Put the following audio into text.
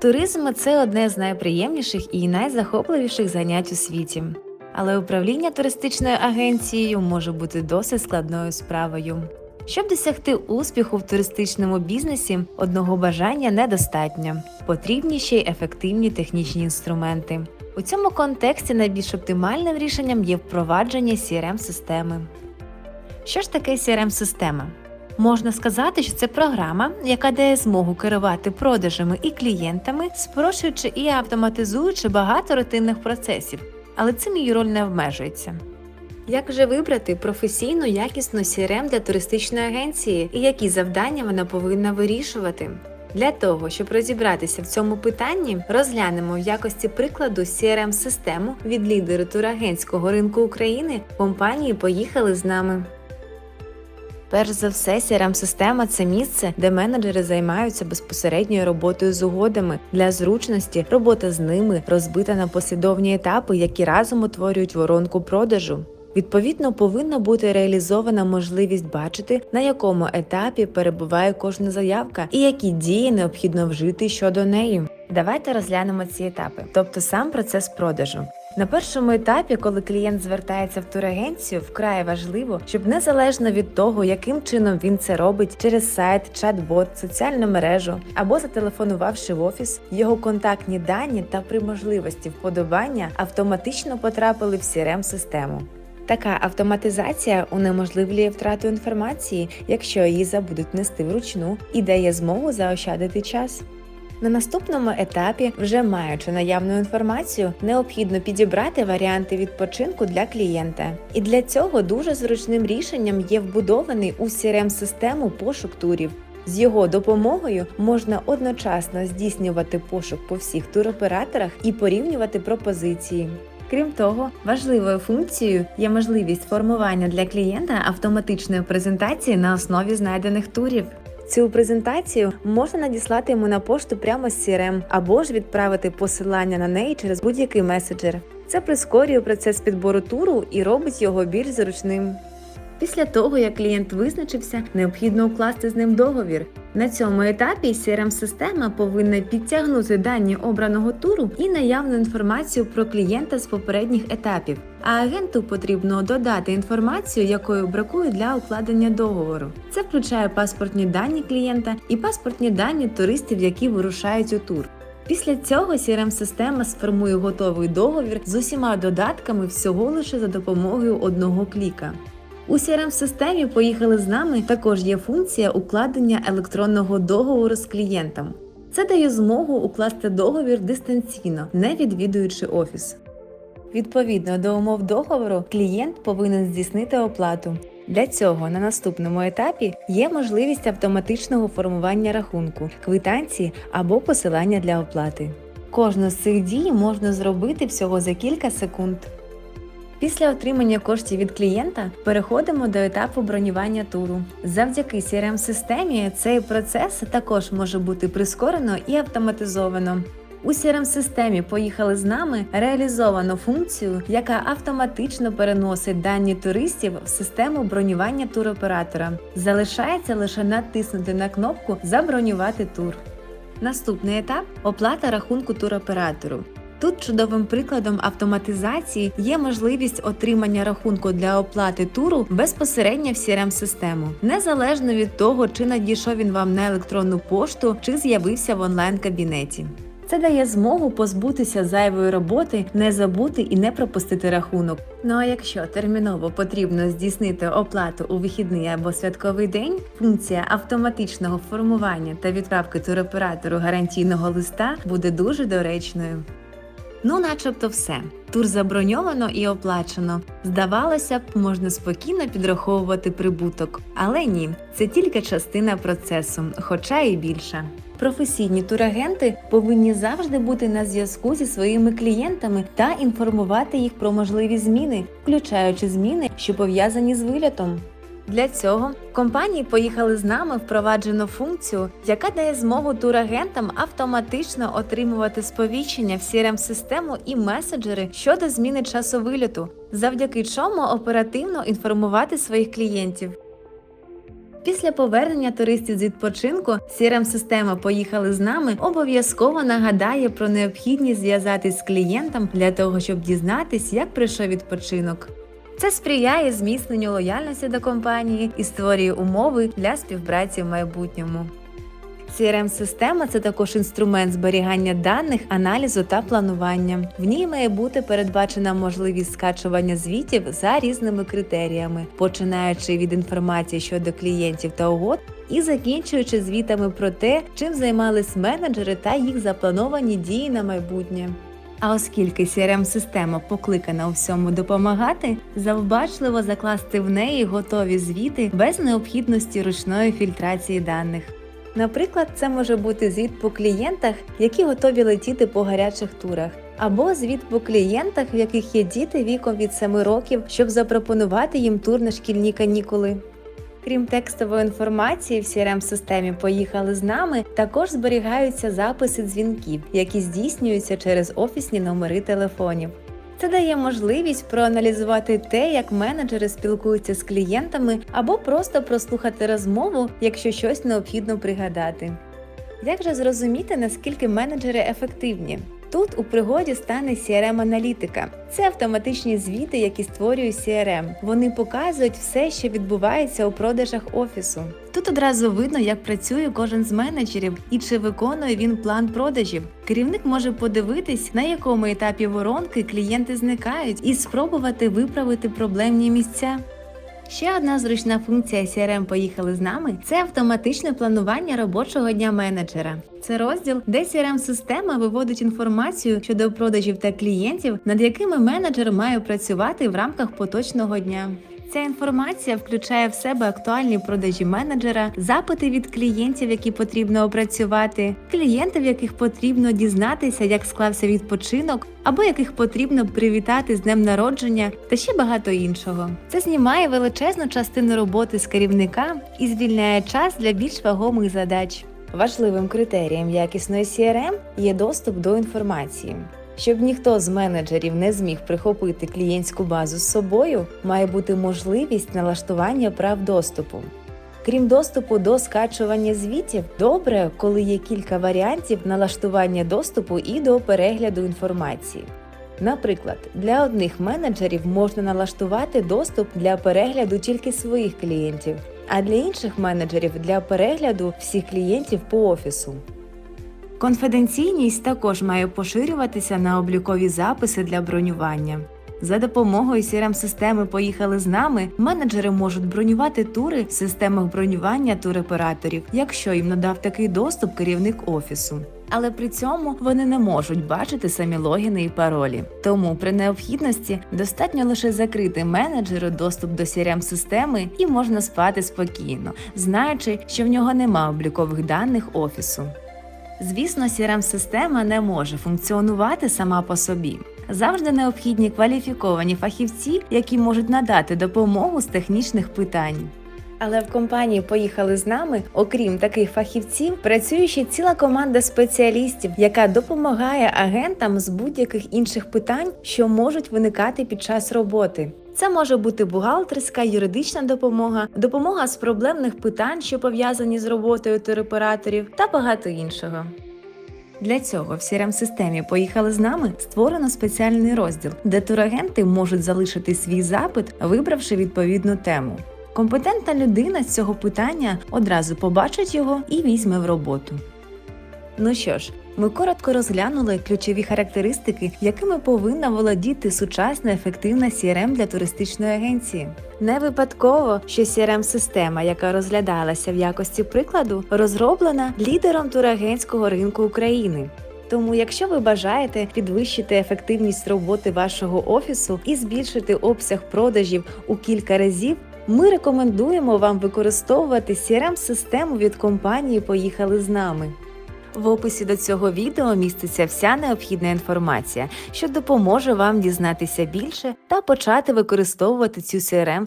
Туризм це одне з найприємніших і найзахопливіших занять у світі. Але управління туристичною агенцією може бути досить складною справою. Щоб досягти успіху в туристичному бізнесі, одного бажання недостатньо. Потрібні ще й ефективні технічні інструменти. У цьому контексті найбільш оптимальним рішенням є впровадження crm системи Що ж таке crm система Можна сказати, що це програма, яка дає змогу керувати продажами і клієнтами, спрощуючи і автоматизуючи багато рутинних процесів, але цим її роль не обмежується. Як же вибрати професійну якісну CRM для туристичної агенції і які завдання вона повинна вирішувати? Для того, щоб розібратися в цьому питанні, розглянемо в якості прикладу crm систему від лідеру турагентського ринку України компанії Поїхали з нами. Перш за все, crm система це місце, де менеджери займаються безпосередньою роботою з угодами. Для зручності робота з ними розбита на послідовні етапи, які разом утворюють воронку продажу. Відповідно, повинна бути реалізована можливість бачити, на якому етапі перебуває кожна заявка і які дії необхідно вжити щодо неї. Давайте розглянемо ці етапи, тобто сам процес продажу. На першому етапі, коли клієнт звертається в турагенцію, вкрай важливо, щоб незалежно від того, яким чином він це робить через сайт, чат-бот, соціальну мережу або зателефонувавши в офіс, його контактні дані та при можливості вподобання автоматично потрапили в crm систему Така автоматизація унеможливлює втрату інформації, якщо її забудуть нести вручну, і дає змогу заощадити час. На наступному етапі, вже маючи наявну інформацію, необхідно підібрати варіанти відпочинку для клієнта. І для цього дуже зручним рішенням є вбудований у crm систему пошук турів. З його допомогою можна одночасно здійснювати пошук по всіх туроператорах і порівнювати пропозиції. Крім того, важливою функцією є можливість формування для клієнта автоматичної презентації на основі знайдених турів. Цю презентацію можна надіслати йому на пошту прямо з CRM або ж відправити посилання на неї через будь-який меседжер. Це прискорює процес підбору туру і робить його більш зручним. Після того, як клієнт визначився, необхідно укласти з ним договір. На цьому етапі crm система повинна підтягнути дані обраного туру і наявну інформацію про клієнта з попередніх етапів. А агенту потрібно додати інформацію, якою бракує для укладення договору. Це включає паспортні дані клієнта і паспортні дані туристів, які вирушають у тур. Після цього crm система сформує готовий договір з усіма додатками всього лише за допомогою одного кліка. У crm системі поїхали з нами також є функція укладення електронного договору з клієнтом. Це дає змогу укласти договір дистанційно, не відвідуючи офіс. Відповідно до умов договору, клієнт повинен здійснити оплату. Для цього на наступному етапі є можливість автоматичного формування рахунку, квитанції або посилання для оплати. Кожну з цих дій можна зробити всього за кілька секунд. Після отримання коштів від клієнта переходимо до етапу бронювання туру. Завдяки crm системі цей процес також може бути прискорено і автоматизовано. У crm системі поїхали з нами реалізовано функцію, яка автоматично переносить дані туристів в систему бронювання туроператора. Залишається лише натиснути на кнопку Забронювати тур. Наступний етап оплата рахунку туроператору. Тут чудовим прикладом автоматизації є можливість отримання рахунку для оплати туру безпосередньо в crm систему незалежно від того, чи надійшов він вам на електронну пошту, чи з'явився в онлайн-кабінеті. Це дає змогу позбутися зайвої роботи, не забути і не пропустити рахунок. Ну а якщо терміново потрібно здійснити оплату у вихідний або святковий день, функція автоматичного формування та відправки туроператору гарантійного листа буде дуже доречною. Ну, начебто, все. Тур заброньовано і оплачено. Здавалося б, можна спокійно підраховувати прибуток, але ні, це тільки частина процесу, хоча і більша. Професійні турагенти повинні завжди бути на зв'язку зі своїми клієнтами та інформувати їх про можливі зміни, включаючи зміни, що пов'язані з вилітом. Для цього компанії поїхали з нами впроваджено функцію, яка дає змогу турагентам автоматично отримувати сповіщення в crm систему і меседжери щодо зміни часу виліту, завдяки чому оперативно інформувати своїх клієнтів. Після повернення туристів з відпочинку CRM-система Поїхали з нами обов'язково нагадає про необхідність зв'язатись з клієнтом для того, щоб дізнатись, як пройшов відпочинок. Це сприяє зміцненню лояльності до компанії і створює умови для співпраці в майбутньому. CRM-система це також інструмент зберігання даних, аналізу та планування. В ній має бути передбачена можливість скачування звітів за різними критеріями, починаючи від інформації щодо клієнтів та угод і закінчуючи звітами про те, чим займались менеджери та їх заплановані дії на майбутнє. А оскільки CRM-система покликана у всьому допомагати, завбачливо закласти в неї готові звіти без необхідності ручної фільтрації даних. Наприклад, це може бути звіт по клієнтах, які готові летіти по гарячих турах, або звіт по клієнтах, в яких є діти віком від 7 років, щоб запропонувати їм тур на шкільні канікули. Крім текстової інформації, в CRM-системі Поїхали з нами також зберігаються записи дзвінків, які здійснюються через офісні номери телефонів. Це дає можливість проаналізувати те, як менеджери спілкуються з клієнтами, або просто прослухати розмову, якщо щось необхідно пригадати. Як же зрозуміти, наскільки менеджери ефективні? Тут у пригоді стане CRM-аналітика. Це автоматичні звіти, які створює CRM. Вони показують все, що відбувається у продажах офісу. Тут одразу видно, як працює кожен з менеджерів і чи виконує він план продажів. Керівник може подивитись, на якому етапі воронки клієнти зникають, і спробувати виправити проблемні місця. Ще одна зручна функція CRM Поїхали з нами це автоматичне планування робочого дня менеджера. Це розділ, де CRM-система виводить інформацію щодо продажів та клієнтів, над якими менеджер має працювати в рамках поточного дня. Ця інформація включає в себе актуальні продажі менеджера, запити від клієнтів, які потрібно опрацювати, клієнтів, яких потрібно дізнатися, як склався відпочинок, або яких потрібно привітати з днем народження, та ще багато іншого. Це знімає величезну частину роботи з керівника і звільняє час для більш вагомих задач. Важливим критерієм якісної CRM є доступ до інформації. Щоб ніхто з менеджерів не зміг прихопити клієнтську базу з собою, має бути можливість налаштування прав доступу. Крім доступу до скачування звітів, добре, коли є кілька варіантів налаштування доступу і до перегляду інформації. Наприклад, для одних менеджерів можна налаштувати доступ для перегляду тільки своїх клієнтів, а для інших менеджерів для перегляду всіх клієнтів по офісу. Конфіденційність також має поширюватися на облікові записи для бронювання. За допомогою CRM-системи Поїхали з нами менеджери можуть бронювати тури в системах бронювання туроператорів, якщо їм надав такий доступ керівник офісу. Але при цьому вони не можуть бачити самі логіни і паролі. Тому при необхідності достатньо лише закрити менеджеру доступ до CRM-системи і можна спати спокійно, знаючи, що в нього нема облікових даних офісу. Звісно, CRM-система не може функціонувати сама по собі. Завжди необхідні кваліфіковані фахівці, які можуть надати допомогу з технічних питань. Але в компанії Поїхали з нами, окрім таких фахівців, працює ще ціла команда спеціалістів, яка допомагає агентам з будь-яких інших питань, що можуть виникати під час роботи. Це може бути бухгалтерська, юридична допомога, допомога з проблемних питань, що пов'язані з роботою туроператорів, та багато іншого. Для цього в CRM-системі Поїхали з нами створено спеціальний розділ, де турагенти можуть залишити свій запит, вибравши відповідну тему. Компетентна людина з цього питання одразу побачить його і візьме в роботу. Ну що ж, ми коротко розглянули ключові характеристики, якими повинна володіти сучасна ефективна CRM для туристичної агенції. Не випадково, що CRM-система, яка розглядалася в якості прикладу, розроблена лідером турагентського ринку України. Тому, якщо ви бажаєте підвищити ефективність роботи вашого офісу і збільшити обсяг продажів у кілька разів, ми рекомендуємо вам використовувати CRM-систему від компанії Поїхали з нами. В описі до цього відео міститься вся необхідна інформація, що допоможе вам дізнатися більше та почати використовувати цю CRM в